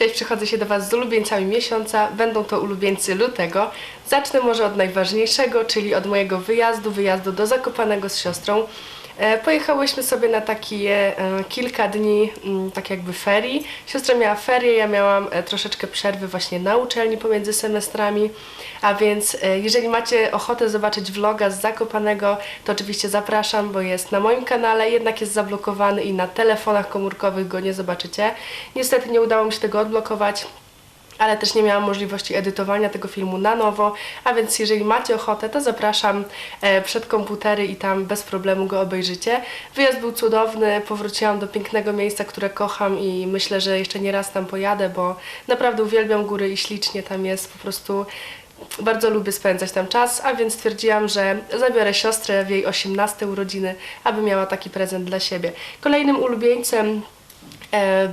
Cześć, przychodzę się do Was z ulubieńcami miesiąca. Będą to ulubieńcy lutego. Zacznę może od najważniejszego, czyli od mojego wyjazdu, wyjazdu do Zakopanego z siostrą. E, Pojechałyśmy sobie na takie e, kilka dni, mm, tak jakby ferii. Siostra miała ferie, ja miałam e, troszeczkę przerwy właśnie na uczelni pomiędzy semestrami, a więc jeżeli macie ochotę zobaczyć vloga z Zakopanego, to oczywiście zapraszam, bo jest na moim kanale, jednak jest zablokowany i na telefonach komórkowych go nie zobaczycie. Niestety nie udało mi się tego odblokować, ale też nie miałam możliwości edytowania tego filmu na nowo, a więc jeżeli macie ochotę, to zapraszam e, przed komputery i tam bez problemu go obejrzycie. Wyjazd był cudowny, powróciłam do pięknego miejsca, które kocham i myślę, że jeszcze nie raz tam pojadę, bo naprawdę uwielbiam góry i ślicznie tam jest, po prostu bardzo lubię spędzać tam czas, a więc stwierdziłam, że zabiorę siostrę w jej 18 urodziny, aby miała taki prezent dla siebie. Kolejnym ulubieńcem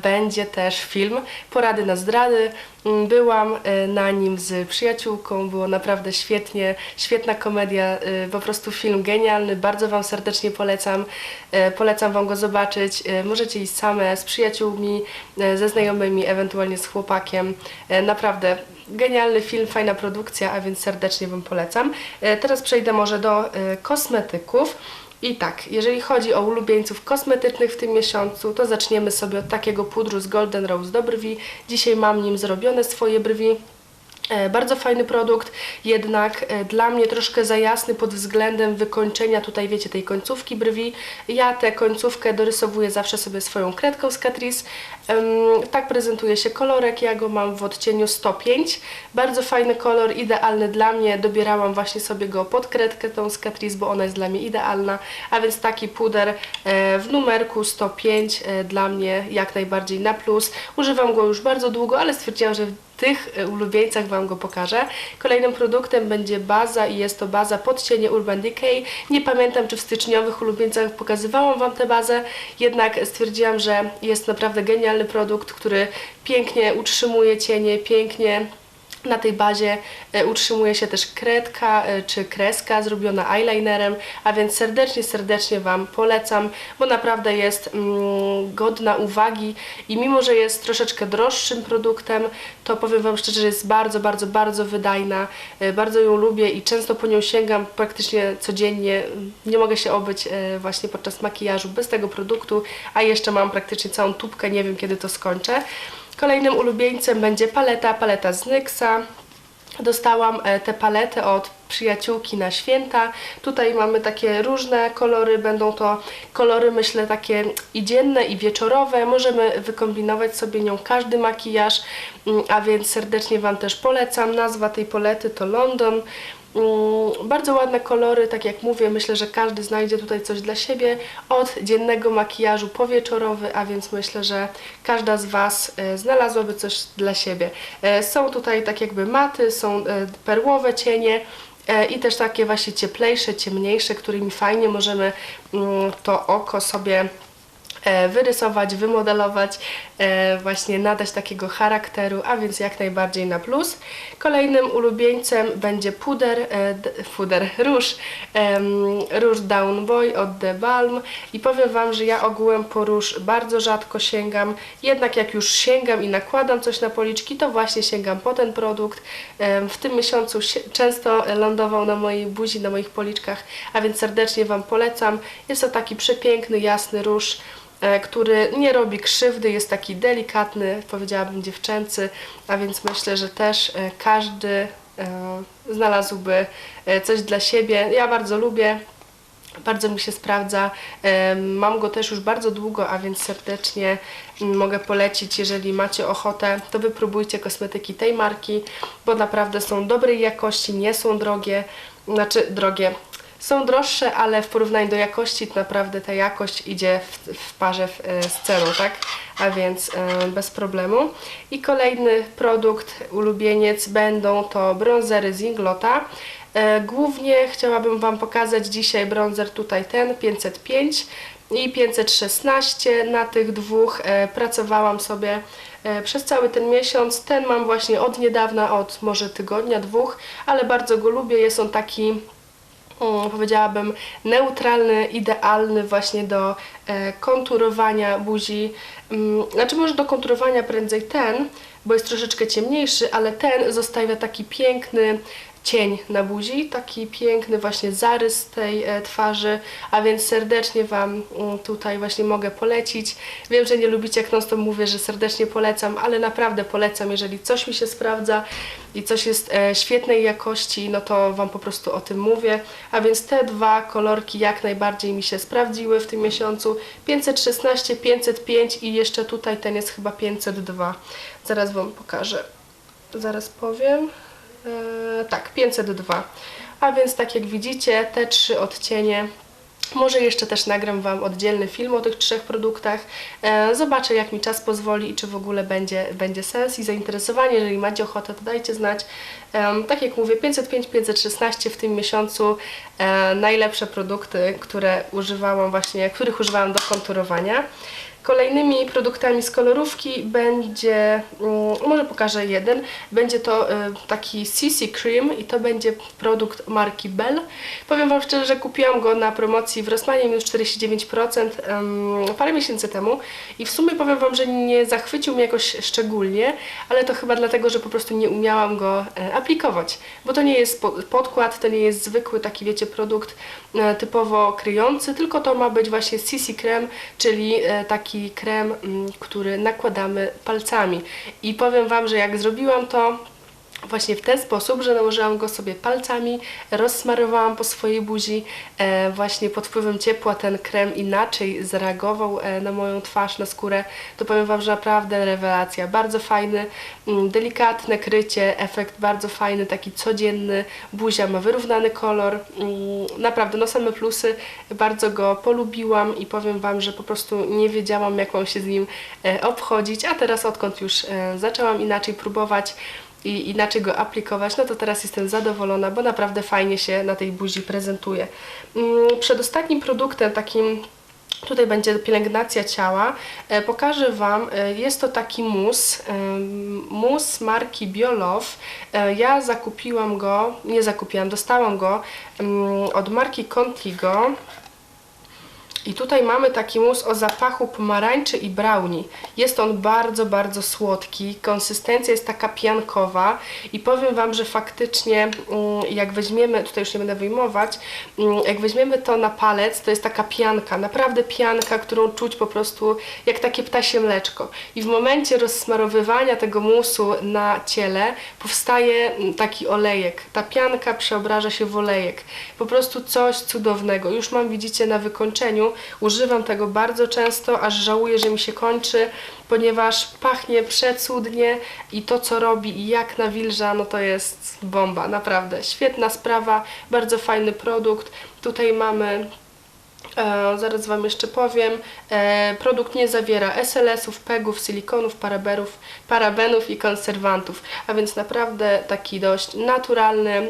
będzie też film Porady na zdrady. Mm, Byłam e, na nim z przyjaciółką, było naprawdę świetnie, świetna komedia, e, po prostu film genialny, bardzo Wam serdecznie polecam. E, Polecam Wam go zobaczyć. E, Możecie iść same, z przyjaciółmi, e, ze znajomymi, ewentualnie z chłopakiem. E, Naprawdę genialny film, fajna produkcja, a więc serdecznie Wam polecam. E, Teraz przejdę może do e, kosmetyków. I tak, jeżeli chodzi o ulubieńców kosmetycznych w tym miesiącu, to zaczniemy sobie od takiego pudru z Golden Rose do brwi. Dzisiaj mam nim zrobione swoje brwi. E, Bardzo fajny produkt, jednak e, dla mnie troszkę za jasny pod względem wykończenia tutaj, wiecie, tej końcówki brwi. Ja tę końcówkę dorysowuję zawsze sobie swoją kredką z Catrice. Tak prezentuje się kolorek, ja go mam w odcieniu 105. Bardzo fajny kolor, idealny dla mnie. Dobierałam właśnie sobie go pod kredkę tą z Catrice, bo ona jest dla mnie idealna. A więc taki puder e, w numerku 105 e, dla mnie jak najbardziej na plus. Używam go już bardzo długo, ale stwierdziłam, że tych e, ulubieńcach Wam go pokażę. Kolejnym produktem będzie baza i jest to baza pod cienie Urban Decay. Nie pamiętam, czy w styczniowych ulubieńcach pokazywałam Wam tę bazę, jednak stwierdziłam, że jest naprawdę genialny produkt, który pięknie utrzymuje cienie, pięknie na tej bazie e, utrzymuje się też kredka e, czy kreska zrobiona eyelinerem, a więc serdecznie, serdecznie Wam polecam, bo naprawdę jest mm, godna uwagi i mimo, że jest troszeczkę droższym produktem, to powiem Wam szczerze, że jest bardzo, bardzo, bardzo wydajna. E, Bardzo ją lubię i często po nią sięgam praktycznie codziennie. Nie mogę się obyć właśnie podczas makijażu bez tego produktu, a jeszcze mam praktycznie całą tubkę, nie wiem kiedy to skończę. Kolejnym ulubieńcem będzie paleta, paleta z NYXa. Dostałam e, tę paletę od przyjaciółki na święta. Tutaj mamy takie różne kolory, będą to kolory myślę takie i dzienne i wieczorowe. Możemy wykombinować sobie nią każdy makijaż, mm, a więc serdecznie Wam też polecam. Nazwa tej palety to London. Mm, Bardzo ładne kolory, tak jak mówię, myślę, że każdy znajdzie tutaj coś dla siebie. Od dziennego makijażu po wieczorowy, a więc myślę, że każda z Was e, znalazłaby coś dla siebie. E, Są tutaj tak jakby maty, są e, perłowe cienie, i też takie właśnie cieplejsze, ciemniejsze, którymi fajnie możemy mm, to oko sobie wyrysować, wymodelować, e, właśnie nadać takiego charakteru, a więc jak najbardziej na plus. Kolejnym ulubieńcem będzie puder, e, puder, róż, róż Down Boy od The Balm i powiem Wam, że ja ogółem po róż bardzo rzadko sięgam, jednak jak już sięgam i nakładam coś na policzki, to właśnie sięgam po ten produkt. W tym miesiącu często lądował na mojej buzi, na moich policzkach, a więc serdecznie Wam polecam. Jest to taki przepiękny, jasny róż, e, który nie robi krzywdy, jest taki delikatny, powiedziałabym dziewczęcy, a więc myślę, że też e, każdy e, znalazłby e, coś dla siebie. Ja bardzo lubię, bardzo mi się sprawdza. Mam go też już bardzo długo, a więc serdecznie mm, mogę polecić, jeżeli macie ochotę, to wypróbujcie kosmetyki tej marki, bo naprawdę są dobrej jakości, nie są drogie, znaczy drogie. Są droższe, ale w porównaniu do jakości naprawdę ta jakość idzie w, w parze w, e, z ceną, tak? A więc e, bez problemu. I kolejny produkt, ulubieniec, będą to bronzery z Inglota. E, Głównie chciałabym Wam pokazać dzisiaj bronzer tutaj ten 505 i 516. Na tych dwóch e, pracowałam sobie przez cały ten miesiąc. Ten mam właśnie od niedawna, od może tygodnia, dwóch, ale bardzo go lubię. Jest on taki powiedziałabym, neutralny, idealny właśnie do e, konturowania buzi. Mm, Znaczy może do konturowania prędzej ten, bo jest troszeczkę ciemniejszy, ale ten zostawia taki piękny cień na buzi, taki piękny właśnie zarys tej e, twarzy, a więc serdecznie Wam mm, tutaj właśnie mogę polecić. Wiem, że nie lubicie jak non mówię, że serdecznie polecam, ale naprawdę polecam, jeżeli coś mi się sprawdza i coś jest e, świetnej jakości, no to Wam po prostu o tym mówię. A więc te dwa kolorki jak najbardziej mi się sprawdziły w tym miesiącu. 516, 505 i jeszcze tutaj ten jest chyba 502. Zaraz Wam pokażę. Zaraz powiem. Eee, tak, 502. A więc tak jak widzicie, te trzy odcienie. Może jeszcze też nagram Wam oddzielny film o tych trzech produktach. E, zobaczę, jak mi czas pozwoli i czy w ogóle będzie, będzie sens i zainteresowanie. Jeżeli macie ochotę, to dajcie znać. Em, tak jak mówię, 505, 516 w tym miesiącu najlepsze produkty, które używałam właśnie, których używałam do konturowania. Kolejnymi produktami z kolorówki będzie, mm, może pokażę jeden, będzie to y, taki CC Cream i to będzie produkt marki Bell. Powiem Wam szczerze, że kupiłam go na promocji w Rossmanie minus 49% em, parę miesięcy temu i w sumie powiem Wam, że nie zachwycił mnie jakoś szczególnie, ale to chyba dlatego, że po prostu nie umiałam go e, aplikować, bo to nie jest po- podkład, to nie jest zwykły taki, wiecie, produkt e, typowo kryjący, tylko to ma być właśnie CC Creme, czyli e, taki krem, mm, który nakładamy palcami. I powiem Wam, że jak zrobiłam to właśnie w ten sposób, że nałożyłam go sobie palcami, rozsmarowałam po swojej buzi, e, właśnie pod wpływem ciepła ten krem inaczej zareagował e, na moją twarz, na skórę, to powiem Wam, że naprawdę rewelacja, bardzo fajny, mm, delikatne krycie, efekt bardzo fajny, taki codzienny, buzia ma wyrównany kolor, mm, naprawdę no same plusy, bardzo go polubiłam i powiem Wam, że po prostu nie wiedziałam jak mam się z nim e, obchodzić, a teraz odkąd już e, zaczęłam inaczej próbować, i inaczej go aplikować, no to teraz jestem zadowolona, bo naprawdę fajnie się na tej buzi prezentuje. Mm, Przedostatnim produktem takim Tutaj będzie pielęgnacja ciała. E, Pokażę Wam, e, jest to taki mus, mus marki Biolove. E, Ja zakupiłam go, nie zakupiłam, dostałam go od marki Contigo. I tutaj mamy taki mus o zapachu pomarańczy i brownie. Jest on bardzo, bardzo słodki. Konsystencja jest taka piankowa i powiem Wam, że faktycznie mm, jak weźmiemy, tutaj już nie będę wyjmować, mm, jak weźmiemy to na palec, to jest taka pianka, naprawdę pianka, którą czuć po prostu jak takie ptasie mleczko. I w momencie rozsmarowywania tego musu na ciele powstaje mm, taki olejek. Ta pianka przeobraża się w olejek. Po prostu coś cudownego. Już mam, widzicie, na wykończeniu. Używam tego bardzo często, aż żałuję, że mi się kończy, ponieważ pachnie przecudnie i to, co robi i jak nawilża, no to jest bomba, naprawdę. Świetna sprawa, bardzo fajny produkt. Tutaj mamy E, zaraz Wam jeszcze powiem. E, produkt nie zawiera SLS-ów, PEG-ów, silikonów, paraberów, parabenów i konserwantów, a więc naprawdę taki dość naturalny,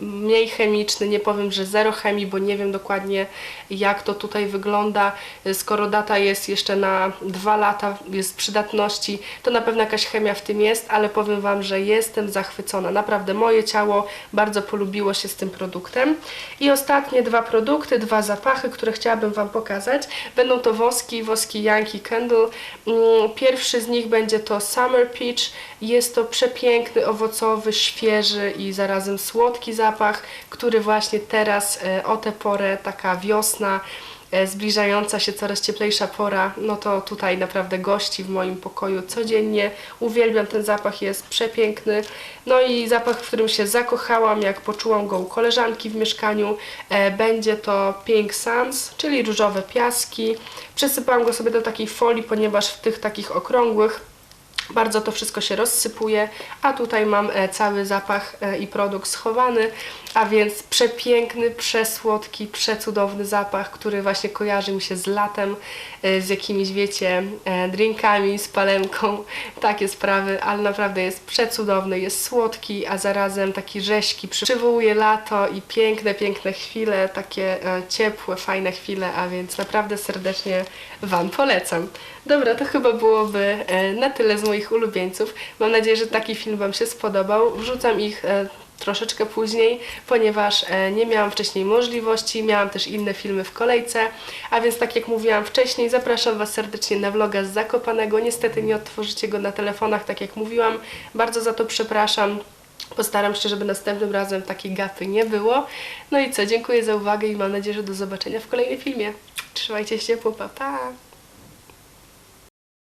mniej chemiczny. Nie powiem, że zero chemii, bo nie wiem dokładnie jak to tutaj wygląda. E, Skoro data jest jeszcze na dwa lata, jest przydatności, to na pewno jakaś chemia w tym jest, ale powiem Wam, że jestem zachwycona. Naprawdę moje ciało bardzo polubiło się z tym produktem. I ostatnie dwa produkty, dwa zapachy, które chciałabym Wam pokazać. Będą to woski, woski Yankee Candle. Mm, Pierwszy z nich będzie to Summer Peach. Jest to przepiękny, owocowy, świeży i zarazem słodki zapach, który właśnie teraz e, o tę porę, taka wiosna, zbliżająca się coraz cieplejsza pora, no to tutaj naprawdę gości w moim pokoju codziennie. Uwielbiam ten zapach, jest przepiękny. No i zapach, w którym się zakochałam, jak poczułam go u koleżanki w mieszkaniu, e, będzie to Pink Sands, czyli różowe piaski. Przesypałam go sobie do takiej folii, ponieważ w tych takich okrągłych bardzo to wszystko się rozsypuje, a tutaj mam e, cały zapach e, i produkt schowany, a więc przepiękny, przesłodki, przecudowny zapach, który właśnie kojarzy mi się z latem, e, z jakimiś, wiecie, drinkami, z palemką, takie sprawy, ale naprawdę jest przecudowny, jest słodki, a zarazem taki rześki, przy- przywołuje lato i piękne, piękne chwile, takie ciepłe, fajne chwile, a więc naprawdę serdecznie Wam polecam. Dobra, to chyba byłoby e, na tyle z moich ulubieńców. Mam nadzieję, że taki film Wam się spodobał. Wrzucam ich e, troszeczkę później, ponieważ e, nie miałam wcześniej możliwości, miałam też inne filmy w kolejce, a więc tak jak mówiłam wcześniej, zapraszam Was serdecznie na vloga z Zakopanego. Niestety nie odtworzycie go na telefonach, tak jak mówiłam, bardzo za to przepraszam. Postaram się, żeby następnym razem takiej gafy nie było. No i co, dziękuję za uwagę i mam nadzieję, że do zobaczenia w kolejnym filmie. Trzymajcie się ciepło, pa pa!